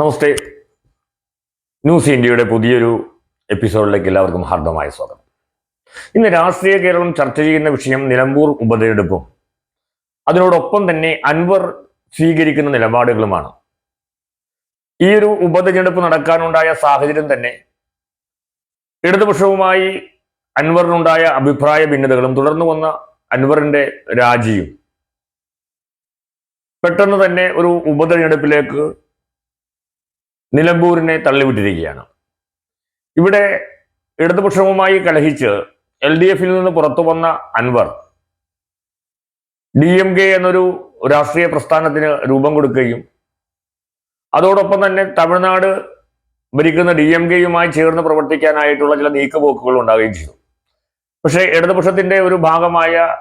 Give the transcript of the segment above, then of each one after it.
നമസ്തേ. News ഇന്ത്യയുടെ പുതിയൊരു എപ്പിസോഡിലേക്ക് എല്ലാവർക്കും ഹാർദമായ സ്വാഗതം. ഇന്ന് രാഷ്ട്രീയ കേരളം ചർച്ച ചെയ്യുന്ന വിഷയം നിലമ്പൂർ ഉപതെരഞ്ഞെടുപ്പും. അതിനോടൊപ്പം തന്നെ അൻവർ സ്വീകരിക്കുന്ന നിലപാടുകളുമാണ്. ഈ ഒരു ഉപതെരഞ്ഞെടുപ്പ് നടക്കാനുണ്ടായ സാഹചര്യം തന്നെ ഇടതുപക്ഷവുമായി അൻവറിനുണ്ടായ അഭിപ്രായ ഭിന്നതകളും തുടർന്നു വന്ന അൻവറിന്റെ രാജിയും പെട്ടെന്ന് തന്നെ ഒരു ഉപതെരഞ്ഞെടുപ്പിലേക്ക് നിലമ്പൂരിനെ തള്ളിവിട്ടിരിക്കുകയാണ്. ഇവിടെ ഇടതുപക്ഷവുമായി കലഹിച്ച് എൽ ഡി എഫിൽ നിന്ന് പുറത്തു വന്ന അൻവർ ഡി എം കെ എന്നൊരു രാഷ്ട്രീയ പ്രസ്ഥാനത്തിന് രൂപം കൊടുക്കുകയും അതോടൊപ്പം തന്നെ തമിഴ്നാട് ഭരിക്കുന്ന ഡി എം കെയുമായി ചേർന്ന് പ്രവർത്തിക്കാനായിട്ടുള്ള ചില നീക്കുപോക്കുകൾ ഉണ്ടാവുകയും ചെയ്തു. പക്ഷേ ഇടതുപക്ഷത്തിന്റെ ഒരു ഭാഗമായ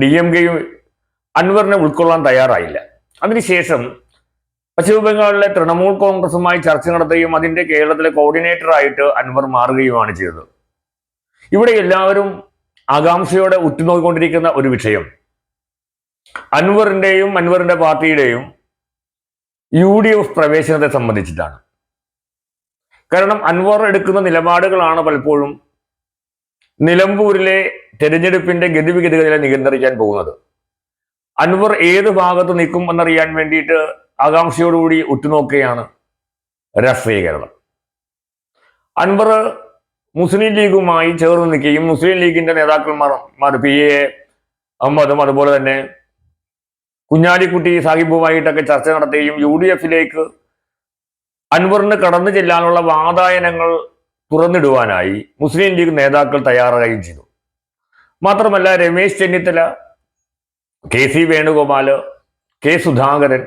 ഡി എം കെയും അൻവറിനെ ഉൾക്കൊള്ളാൻ തയ്യാറായില്ല. അതിനുശേഷം പശ്ചിമ ബംഗാളിലെ തൃണമൂൽ കോൺഗ്രസുമായി ചർച്ച നടത്തുകയും അതിന്റെ കേരളത്തിലെ കോർഡിനേറ്റർ ആയിട്ട് അൻവർ മാറുകയുമാണ് ചെയ്തത്. ഇവിടെ എല്ലാവരും ആകാംക്ഷയോടെ ഉറ്റുനോക്കിക്കൊണ്ടിരിക്കുന്ന ഒരു വിഷയം. അൻവറിന്റെയും അൻവറിന്റെ പാർട്ടിയുടെയും യു ഡി എഫ് പ്രവേശനത്തെ സംബന്ധിച്ചിട്ടാണ്. കാരണം അൻവർ എടുക്കുന്ന നിലപാടുകളാണ് പലപ്പോഴും നിലമ്പൂരിലെ തെരഞ്ഞെടുപ്പിന്റെ ഗതിവിഗതികളെ നിയന്ത്രിക്കാൻ പോകുന്നത്. അൻവർ ഏത് ഭാഗത്ത് നിൽക്കും എന്നറിയാൻ വേണ്ടിയിട്ട് ആകാംക്ഷയോടുകൂടി ഉറ്റുനോക്കുകയാണ് രാഷ്ട്രീയ കേരളം. അൻവർ മുസ്ലിം ലീഗുമായി ചേർന്ന് നിൽക്കുകയും മുസ്ലിം ലീഗിന്റെ നേതാക്കന്മാർ പി എ അഹമ്മദും അതുപോലെ തന്നെ കുഞ്ഞാലിക്കുട്ടി സാഹിബുമായിട്ടൊക്കെ ചർച്ച നടത്തുകയും യു ഡി എഫിലേക്ക് അൻവറിന് കടന്നു ചെല്ലാനുള്ള വാതായനങ്ങൾ തുറന്നിടുവാനായി മുസ്ലിം ലീഗ് നേതാക്കൾ തയ്യാറാകുകയും ചെയ്തു. മാത്രമല്ല Ramesh Chennithala K C Venugopal K Sudhakaran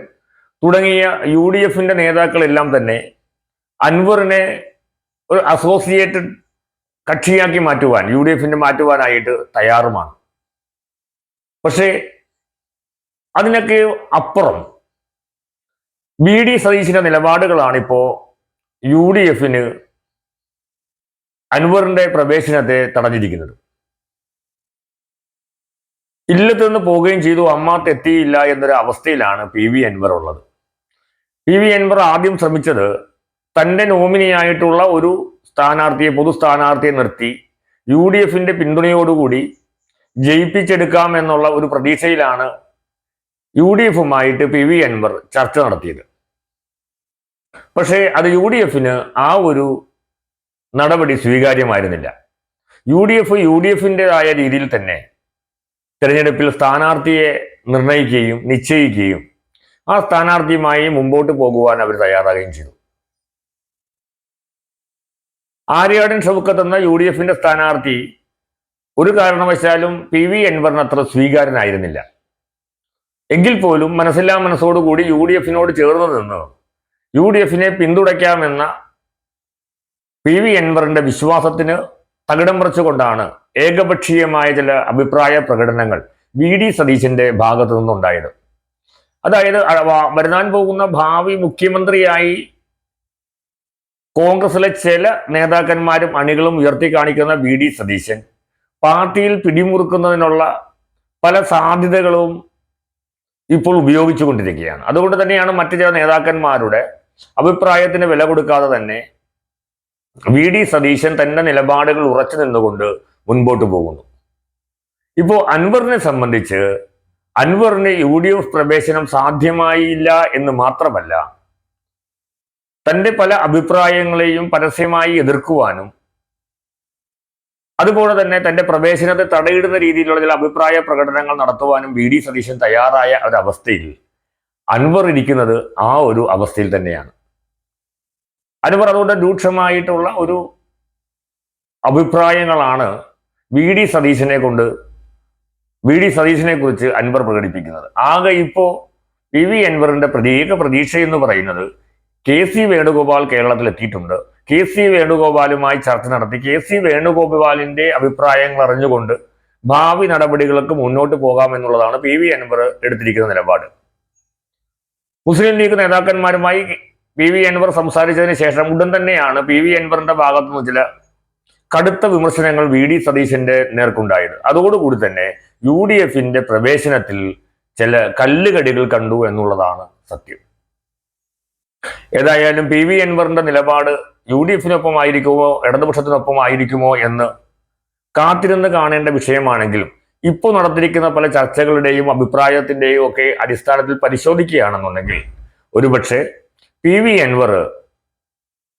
തുടങ്ങിയ യു ഡി എഫിന്റെ നേതാക്കളെല്ലാം തന്നെ അൻവറിനെ ഒരു അസോസിയേറ്റഡ് കക്ഷിയാക്കി മാറ്റുവാൻ യു ഡി എഫിന്റെ മാറ്റുവാനായിട്ട് തയ്യാറുമാണ്. പക്ഷേ അതിനൊക്കെ അപ്പുറം ബി ഡി സതീശിന്റെ നിലപാടുകളാണിപ്പോൾ യു ഡി എഫിന് അൻവറിന്റെ പ്രവേശനത്തെ തടഞ്ഞിരിക്കുന്നത്. ഇല്ലത്തുനിന്ന് പോവുകയും ചെയ്തു അമ്മാത്തെത്തിയില്ല എന്നൊരു അവസ്ഥയിലാണ് പി വി അൻവർ ഉള്ളത്. പി വി അൻവർ ആദ്യം ശ്രമിച്ചത് തന്റെ നോമിനിയായിട്ടുള്ള ഒരു സ്ഥാനാർത്ഥിയെ പൊതു സ്ഥാനാർത്ഥിയെ നിർത്തി യു ഡി എഫിന്റെ പിന്തുണയോടുകൂടി ജയിപ്പിച്ചെടുക്കാം എന്നുള്ള ഒരു പ്രതീക്ഷയിലാണ് യു ഡി എഫുമായിട്ട് പി വി അൻവർ ചർച്ച നടത്തിയത്. പക്ഷേ അത് യു ഡി എഫിന് ആ ഒരു നടപടി സ്വീകാര്യമായിരുന്നില്ല. U D F U D എഫിന്റെതായ രീതിയിൽ തന്നെ തിരഞ്ഞെടുപ്പിൽ സ്ഥാനാർത്ഥിയെ നിർണയിക്കുകയും നിശ്ചയിക്കുകയും ആ സ്ഥാനാർത്ഥിയുമായി മുമ്പോട്ട് പോകുവാൻ അവർ തയ്യാറാകുകയും ചെയ്തു. ആര്യാടൻ ഷൗക്കത്ത് എന്ന യു ഡി എഫിന്റെ സ്ഥാനാർത്ഥി ഒരു കാരണവശാലും പി വി എൻവറിന് അത്ര സ്വീകാരനായിരുന്നില്ല. എങ്കിൽ പോലും മനസ്സില്ലാ മനസ്സോടുകൂടി യു ഡി എഫിനോട് ചേർന്ന് നിന്ന് യു ഡി എഫിനെ പിന്തുണയ്ക്കാമെന്ന പി വി എൻവറിന്റെ വിശ്വാസത്തിന് തകിടം മറിച്ചുകൊണ്ടാണ് ഏകപക്ഷീയമായ ചില അഭിപ്രായ പ്രകടനങ്ങൾ വി ഡി സതീശന്റെ ഭാഗത്തു നിന്നുണ്ടായത്. അതായത് വരുന്നാൻ പോകുന്ന ഭാവി മുഖ്യമന്ത്രിയായി കോൺഗ്രസിലെ ചില നേതാക്കന്മാരും അണികളും ഉയർത്തി കാണിക്കുന്ന വി ഡി സതീശൻ. പാർട്ടിയിൽ പിടിമുറുക്കുന്നതിനുള്ള പല സാധ്യതകളും ഇപ്പോൾ ഉപയോഗിച്ചു കൊണ്ടിരിക്കുകയാണ് അതുകൊണ്ട് തന്നെയാണ് മറ്റു ചില നേതാക്കന്മാരുടെ അഭിപ്രായത്തിന് വില കൊടുക്കാതെ തന്നെ വി ഡി സതീശൻ തന്റെ നിലപാടുകൾ ഉറച്ചു നിന്നുകൊണ്ട് മുൻപോട്ട് പോകുന്നു. ഇപ്പോൾ അൻവറിനെ സംബന്ധിച്ച് അൻവറിന് യു ഡി എഫ് പ്രവേശനം സാധ്യമായില്ല എന്ന് മാത്രമല്ല തന്റെ പല അഭിപ്രായങ്ങളെയും പരസ്യമായി എതിർക്കുവാനും അതുപോലെ തന്നെ തന്റെ പ്രവേശനത്തെ തടയിടുന്ന രീതിയിലുള്ള ചില അഭിപ്രായ പ്രകടനങ്ങൾ നടത്തുവാനും വി ഡി സതീശൻ തയ്യാറായ ഒരവസ്ഥയിൽ അൻവർ ഇരിക്കുന്നത് ആ ഒരു അവസ്ഥയിൽ തന്നെയാണ്. അൻവർ അതുകൊണ്ട് രൂക്ഷമായിട്ടുള്ള ഒരു അഭിപ്രായങ്ങളാണ് വി ഡി സതീശനെ കൊണ്ട് വി ഡി സതീശനെ കുറിച്ച് അൻവർ പ്രകടിപ്പിക്കുന്നത്. ആകെ ഇപ്പോൾ പി വി അൻവറിന്റെ പ്രത്യേക പ്രതീക്ഷ എന്ന് പറയുന്നത് കെ സി വേണുഗോപാൽ കേരളത്തിൽ എത്തിയിട്ടുണ്ട് കെ സി വേണുഗോപാലുമായി ചർച്ച നടത്തി. കെ സി വേണുഗോപാലിന്റെ അഭിപ്രായങ്ങൾ അറിഞ്ഞുകൊണ്ട് ഭാവി നടപടികൾക്ക് മുന്നോട്ട് പോകാം എന്നുള്ളതാണ് പി വി അൻവർ എടുത്തിരിക്കുന്ന നിലപാട്. മുസ്ലിം ലീഗ് നേതാക്കന്മാരുമായി പി വി അൻവർ സംസാരിച്ചതിന് ശേഷം ഉടൻ തന്നെയാണ് പി വി അൻവറിന്റെ ഭാഗത്തുനിന്ന് ചില കടുത്ത വിമർശനങ്ങൾ വി ഡി സതീശന്റെ നേർക്കുണ്ടായത്. അതോടുകൂടി തന്നെ യു ഡി എഫിന്റെ പ്രവേശനത്തിൽ ചില കല്ലുകടികൾ കണ്ടു എന്നുള്ളതാണ് സത്യം. ഏതായാലും പി വി അൻവറിന്റെ നിലപാട് യു ഡി എഫിനൊപ്പം ആയിരിക്കുമോ ഇടതുപക്ഷത്തിനൊപ്പം ആയിരിക്കുമോ എന്ന് കാത്തിരുന്ന് കാണേണ്ട വിഷയമാണെങ്കിലും ഇപ്പോൾ നടത്തിയിരിക്കുന്ന പല ചർച്ചകളുടെയും അഭിപ്രായത്തിന്റെയും ഒക്കെ അടിസ്ഥാനത്തിൽ പരിശോധിക്കുകയാണെന്നുണ്ടെങ്കിൽ ഒരുപക്ഷെ പി വി അൻവർ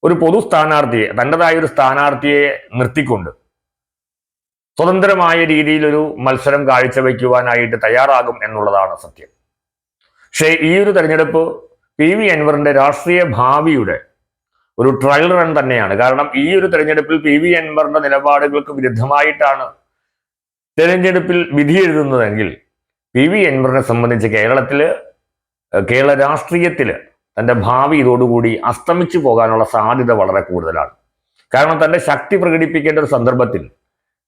ഒരു പൊതു സ്ഥാനാർത്ഥിയെ തന്റെതായ ഒരു സ്ഥാനാർത്ഥിയെ നിർത്തിക്കൊണ്ട് സ്വതന്ത്രമായ രീതിയിൽ ഒരു മത്സരം കാഴ്ചവെക്കുവാനായിട്ട് തയ്യാറാകും എന്നുള്ളതാണ് സത്യം. പക്ഷേ ഈ ഒരു തെരഞ്ഞെടുപ്പ് പി വി അൻവറിന്റെ രാഷ്ട്രീയ ഭാവിയുടെ ഒരു ട്രയൽ റൺ തന്നെയാണ്. കാരണം ഈ ഒരു തെരഞ്ഞെടുപ്പിൽ പി വി അൻവറിന്റെ നിലപാടുകൾക്ക് വിരുദ്ധമായിട്ടാണ് തെരഞ്ഞെടുപ്പിൽ വിധി എഴുതുന്നതെങ്കിൽ പി വി അൻവറിനെ സംബന്ധിച്ച് കേരളത്തിൽ കേരള രാഷ്ട്രീയത്തിൽ തന്റെ ഭാവി ഇതോടുകൂടി അസ്തമിച്ചു പോകാനുള്ള സാധ്യത വളരെ കൂടുതലാണ്. കാരണം തന്റെ ശക്തി പ്രകടിപ്പിക്കേണ്ട ഒരു സന്ദർഭത്തിൽ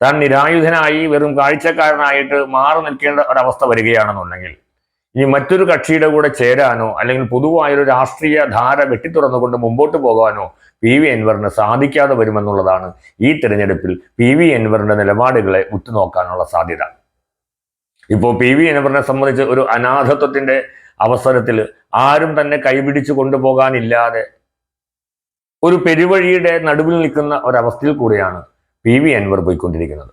താൻ നിരായുധനായി വെറും കാഴ്ചക്കാരനായിട്ട് മാറി നിൽക്കേണ്ട ഒരവസ്ഥ വരികയാണെന്നുണ്ടെങ്കിൽ ഇനി മറ്റൊരു കക്ഷിയുടെ കൂടെ ചേരാനോ അല്ലെങ്കിൽ പൊതുവായൊരു രാഷ്ട്രീയ ധാര വെട്ടിത്തുറന്നുകൊണ്ട് മുമ്പോട്ട് പോകാനോ പി വി അൻവറിന് സാധിക്കാതെ വരുമെന്നുള്ളതാണ് ഈ തിരഞ്ഞെടുപ്പിൽ പി വി അൻവറിന്റെ നിലപാടുകളെ ഉറ്റുനോക്കാനുള്ള സാധ്യത. ഇപ്പോൾ പി വി അൻവറിനെ സംബന്ധിച്ച് ഒരു അനാഥത്വത്തിന്റെ അവസരത്തിൽ ആരും തന്നെ കൈപിടിച്ചു കൊണ്ടുപോകാനില്ലാതെ ഒരു പെരുവഴിയുടെ നടുവിൽ നിൽക്കുന്ന ഒരവസ്ഥയിൽ കൂടിയാണ് പി വി അൻവർ പോയിക്കൊണ്ടിരിക്കുന്നത്.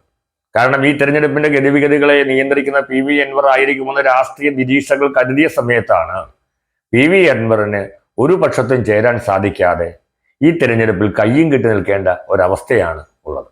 കാരണം ഈ തെരഞ്ഞെടുപ്പിന്റെ ഗതിവിഗതികളെ നിയന്ത്രിക്കുന്ന പി വി അൻവർ ആയിരിക്കുമെന്ന് രാഷ്ട്രീയ നിരീക്ഷകൾ കരുതിയ സമയത്താണ് പി വി അൻവറിന് ഒരു പക്ഷത്തും ചേരാൻ സാധിക്കാതെ ഈ തെരഞ്ഞെടുപ്പിൽ കയ്യും കെട്ടി നിൽക്കേണ്ട ഒരവസ്ഥയാണ് ഉള്ളത്.